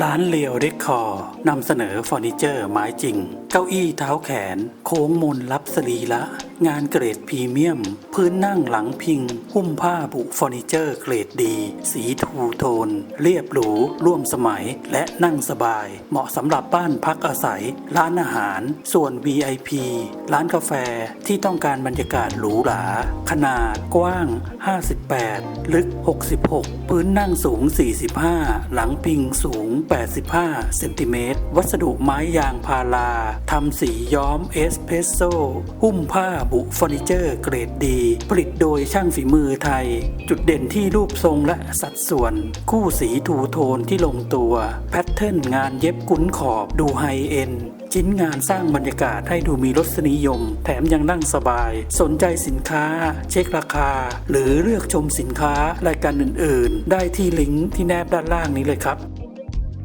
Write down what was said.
ร้านเลียวเดคคอร์นำเสนอเฟอร์นิเจอร์ไม้จริง เก้าอี้เท้าแขน โค้งมนลับสรีละ งานเกรดพรีเมียม พื้นนั่งหลังพิง หุ้มผ้าบุเฟอร์นิเจอร์เกรดดี สีทูโทน เรียบหรู ร่วมสมัยและนั่งสบาย เหมาะสำหรับบ้านพักอาศัย ร้านอาหาร ส่วน VIP ร้านกาแฟที่ต้องการบรรยากาศหรูหรา ขนาดกว้าง 58 ลึก 66 พื้นนั่งสูง 45 หลังพิงสูง 85 เซนติเมตร วัสดุไม้ยางพาราทำสีย้อมเอสเพรสโซหุ้มผ้าบุเฟอร์นิเจอร์เกรดดี ผลิตโดยช่างฝีมือไทย จุดเด่นที่รูปทรงและสัดส่วน คู่สีทูโทนที่ลงตัว แพทเทิร์นงานเย็บกุ้นขอบดูไฮเอ็นชิ้นงานสร้างบรรยากาศให้ดูมีรสนิยม แถมยังนั่งสบาย สนใจสินค้า เช็คราคา หรือเลือกชมสินค้ารายการอื่น ๆ ได้ที่ลิงก์ที่แนบด้านล่างนี้เลยครับ